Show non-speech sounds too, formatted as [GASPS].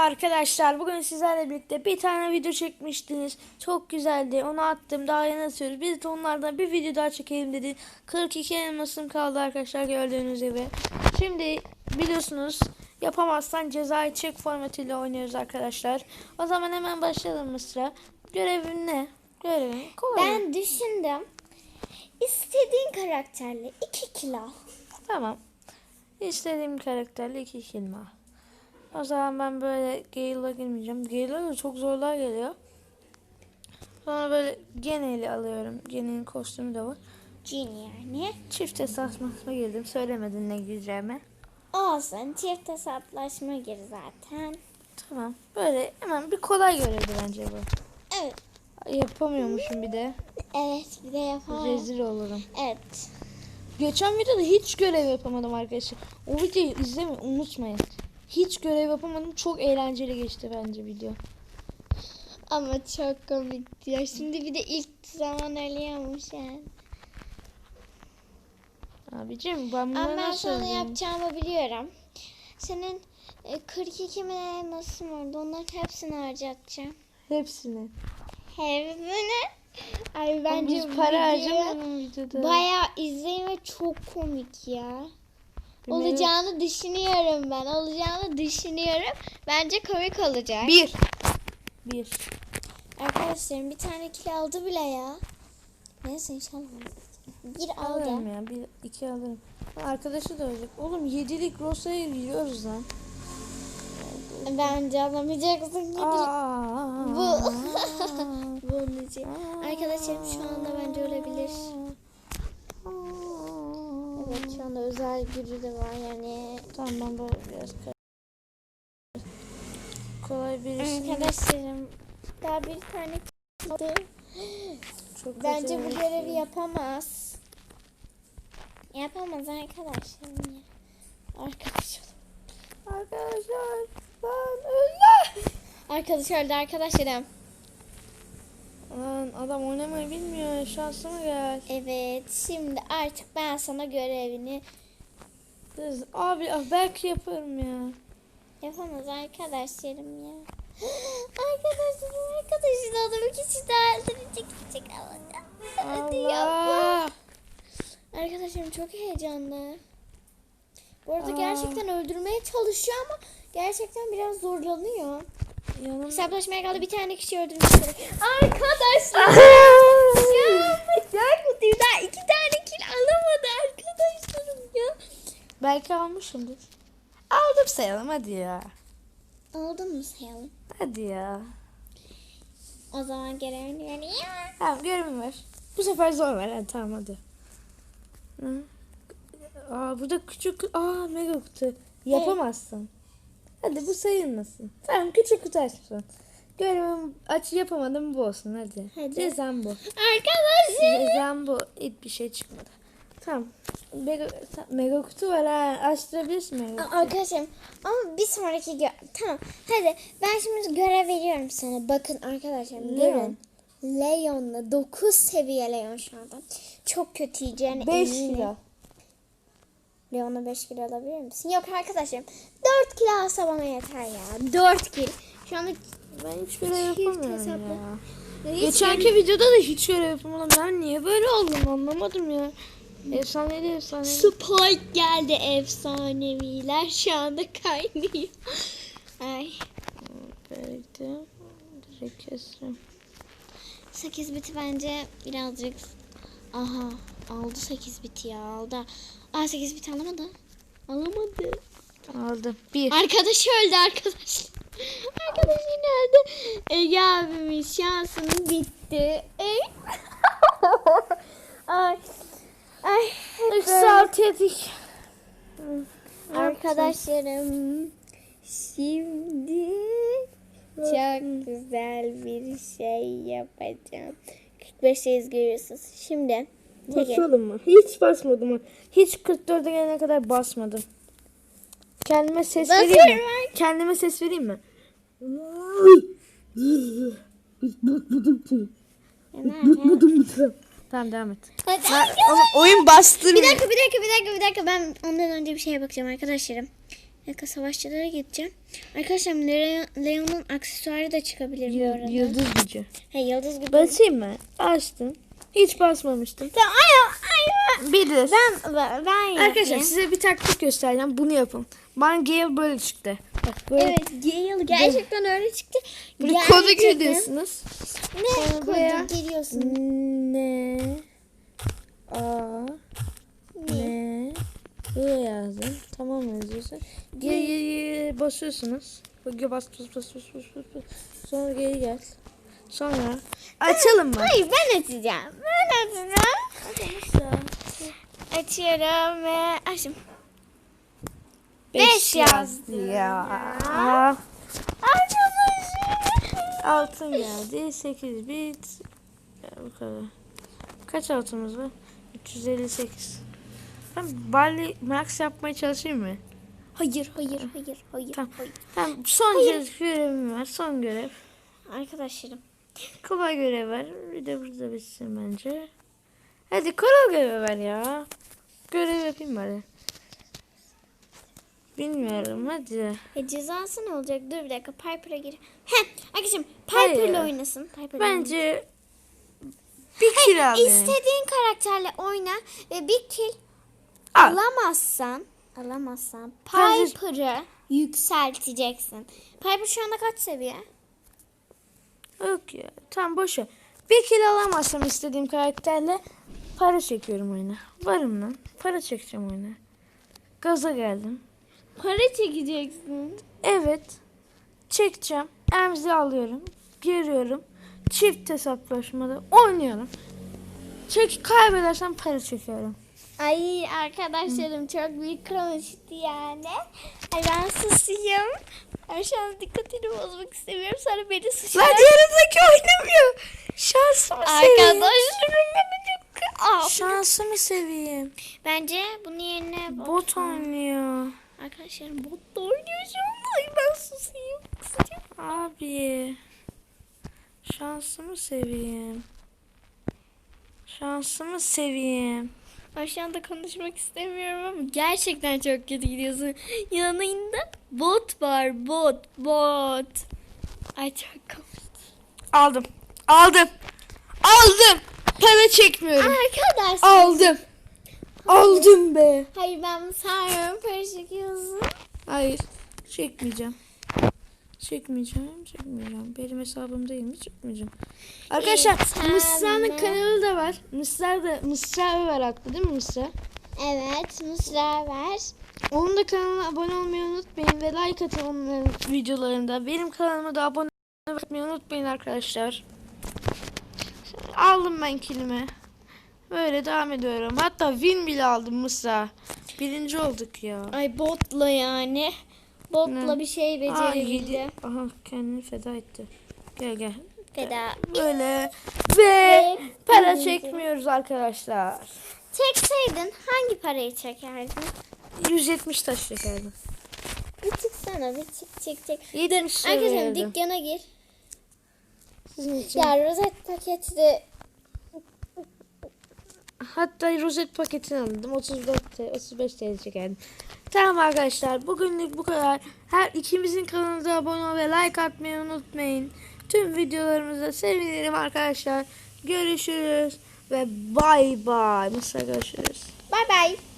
Arkadaşlar bugün sizlerle birlikte bir tane video çekmiştiniz. Çok güzeldi. Onu attım. Daha yeni atıyoruz. Biz de onlardan bir video daha çekelim dedi. 42 elmasım kaldı arkadaşlar gördüğünüz gibi. Şimdi biliyorsunuz yapamazsan cezayı çek formatıyla oynuyoruz arkadaşlar. O zaman hemen başlayalım Mısra. Görevin ne? Görevin kolay. Ben düşündüm. İstediğin karakterle 2 kilo. Tamam. İstediğim karakterle iki kelime. O zaman ben böyle Gale'a girmeyeceğim. Gale'a da çok zorlar geliyor. Sonra böyle Genel'i alıyorum. Genel'in kostümü de var. Genie yani. Çift esasmasına girdim. Söylemedin ne gireceğimi. Olsun çift hesaplaşma gir zaten. Tamam. Böyle hemen bir kolay görevdi bence bu. Evet. Yapamıyormuşum bir de. Evet bir de yapalım. Rezil olurum. Evet. Geçen videoda hiç görev yapamadım arkadaşlar. O videoyu izlemeyi unutmayın. Hiç görev yapamadım. Çok eğlenceli geçti bence video. Ama çok komikti ya. Şimdi bir de ilk zaman ölüyormuş yani. Abicim ben bunu Ama ben nasıl sana öldüreyim? yapacağımı biliyorum. Senin e, 42 mi ne nasıl vardı? Onların hepsini harcatacağım. Hepsini. Hepsini. Ay bence Biz bu para video harcamayalım videoda. Bayağı izleyin ve çok komik ya. Bir Olacağını düşünüyorum ben. Olacağını düşünüyorum. Bence komik olacak. Bir. Bir. Arkadaşlarım bir tane kilo aldı bile ya. Neyse inşallah. Bir aldı. Alırım ya. Bir, iki alırım. Arkadaşı da ölecek. Oğlum yedilik Rosa'ya yiyoruz lan. Bence alamayacaksın. Aa. Bu. [LAUGHS] [LAUGHS] Bunun için. Arkadaşlarım şu anda bence ölebilir. Evet şu anda özel gücü de var yani. Tamam böyle biraz kolay birisini Arkadaşlarım daha bir tane kaldı. çok Bence bu görevi yapamaz. Yapamaz arkadaşlarım ya. Arkadaş Arkadaşlar ben öldüm. Arkadaş öldü arkadaşlarım. Lan adam oynamayı bilmiyor. Şansıma gel. Evet şimdi artık ben sana görevini Kız, Abi ah, belki yaparım ya. yapamaz arkadaşlarım ya. [GASPS] Arkadaşlarım arkadaşın adam bir kişi daha öldürecek alacak. Hadi yapma. Allah. Arkadaşlarım çok heyecanlı. Bu arada Aa. gerçekten öldürmeye çalışıyor ama gerçekten biraz zorlanıyor. Yanım. Hesaplaşmaya kaldı bir tane kişi öldürmek üzere. Arkadaşlar. ya bıçak kutuyu daha iki tane kill alamadı arkadaşlarım ya. Belki almışımdır. Aldım sayalım hadi ya. Aldın mı sayalım? Hadi ya. O zaman görevini vereyim. Tamam görevim var. Bu sefer zor ver. Hadi tamam hadi. Hı. Aa burada küçük aa mega kutu. Yapamazsın. Hadi bu sayılmasın. Tamam küçük kutu açsın. Görevim aç yapamadım bu olsun hadi. Hadi. Cezam bu. Arkadaşlar. Cezam bu. Hiçbir şey çıkmadı. Tamam. Mega, mega kutu var ha. Açtırabilirsin mega kutu. Arkadaşım ama bir sonraki gö tamam hadi ben şimdi görev veriyorum sana bakın arkadaşlar görün Leon'la 9 seviye Leon şu anda çok kötü yiyeceğine 5 eminim. kilo. Leon'a 5 kilo alabilir misin? Yok arkadaşım 4 kilo alsa bana yeter ya 4 kilo şu anda Ben hiç görev yapamıyorum ya. Hiç Geçenki videoda da hiç görev yapamadım. Ben niye böyle oldum anlamadım ya. Efsaneydi efsaneydi. Spike geldi efsaneviler şu anda kaynıyor. Ay Bekle. Direkt kestim. 8 biti bence birazcık aha aldı 8 biti ya aldı. Aa 8 biti alamadı. Alamadı. Aldım. Bir. Arkadaşı öldü arkadaş. [LAUGHS] Arkadaş yine öldü. Ege abimin şansının bitti. Ey. [LAUGHS] Ay. Ay. altı yedik. Arkadaşlarım şimdi çok güzel bir şey yapacağım. 45'teyiz görüyorsunuz. Şimdi. Basalım mı? Hiç basmadım. ha. Hiç 44'e gelene kadar basmadım. Kendime ses vereyim mi? Basıyorum. Kendime ses vereyim mi? Tamam devam et. Hadi. Ama oyun bastırmıyor. Bir dakika bir dakika bir dakika bir dakika ben ondan önce bir şeye bakacağım arkadaşlarım. Bir dakika savaşçılara gideceğim. Arkadaşlar Leon- Leon'un aksesuarı da çıkabilir bu arada. Yıldız gücü. He, yıldız gibi. Basayım mı? Açtım. Hiç basmamıştım. Tamam, ay, ay, Bilir. ben, ben, ben yapayım. Arkadaşlar size bir taktik göstereceğim. Bunu yapın. Bana Gale böyle çıktı. Bak böyle. Evet Gale gerçekten öyle çıktı. Bunu Gerçekten. kodu giriyorsunuz. Ne Sonra kodu giriyorsun? Ne? A. Ne? Buraya yazdım. Tamam yazıyorsun. Geri basıyorsunuz. Böyle bas bas bas bas bas bas. bas. Sonra geri gel. Sonra açalım mı? Hayır ben açacağım. Ben açacağım. Açıyorum ve açtım. Beş yazdı. ya. Arkadaşlar. Altın geldi. 8 bit. Ya bu kadar. Kaç altımız var? 358. Ben Barley Max yapmaya çalışayım mı? Hayır hayır hayır hayır. Tamam. hayır. Tamam son görev, görevim var. Son görev. Arkadaşlarım. Kolay görev var. Bir de burada bitsin bence. Hadi kolay görev ver ya. Görev yapayım bari. Bilmiyorum hadi. E cezası ne olacak? Dur bir dakika Piper'a gir. Heh arkadaşım Piper'la oynasın. Piper'la Bence bir kill al. İstediğin karakterle oyna ve bir kill Al. alamazsan alamazsan Piper'ı yükselteceksin. Piper şu anda kaç seviye? Yok ya. Tamam boş ver. Bir kill alamazsam istediğim karakterle para çekiyorum oyuna. Varım lan. Para çekeceğim oyuna. Gaza geldim. Para çekeceksin. Evet. Çekeceğim. Emzi alıyorum. Giriyorum. Çift hesaplaşmada oynuyorum. Çek kaybedersem para çekiyorum. Ay arkadaşlarım çok büyük konuştu yani. Ay ben susayım. Ben şu an dikkatini bozmak istemiyorum. Sonra beni Lan suçlar. yanındaki oynamıyor. Şansımı seveyim. Arkadaşlarım beni çok... Aa, Şansımı seveyim. Bence bunun yerine bot. Bot oynuyor. Arkadaşlarım bot da oynuyor şu an. Ay ben susayım. Susayım. Abi. Şansımı seveyim. Şansımı seveyim. Anda konuşmak istemiyorum ama gerçekten çok kötü gidiyorsun. Yanında bot var. Bot. Bot. Ay çok komik. Aldım. Aldım. Aldım. Para çekmiyorum. Arkadaşlar. Aldım. Aldım be. Hayır ben sanmıyorum para çekiyorsun. Hayır. Çekmeyeceğim. Çekmeyeceğim. Çekmeyeceğim. Benim hesabım değil mi? Çekmeyeceğim. Arkadaşlar tamam. Mısra'nın kanalı da var. Mısra da Mısra var aklı değil mi Mısra? Evet Mısra ver. Onun da kanalına abone olmayı unutmayın ve like atın onların videolarında. Benim kanalıma da abone olmayı unutmayın arkadaşlar. Aldım ben kilimi. Böyle devam ediyorum. Hatta win bile aldım Mısra. Birinci olduk ya. Ay botla yani. Botla bir şey Aa, becerebildi. yedi. Aha kendini feda etti. Gel gel. Feda. Böyle ve Ve para birinci. çekmiyoruz arkadaşlar. Çekseydin hangi parayı çekerdin? 170 taş çekerdim. Bir çıksana bir çık çık çık. 70 lira Arkadaşlar dükkana gir. Ya rozet paketi de Hatta rozet paketini aldım. 34 TL, 35 TL çekerdim. Tamam arkadaşlar. Bugünlük bu kadar. Her ikimizin kanalına abone ol ve like atmayı unutmayın. Tüm videolarımızda sevinirim arkadaşlar. Görüşürüz ve bay bay. Mesela görüşürüz. bay bay.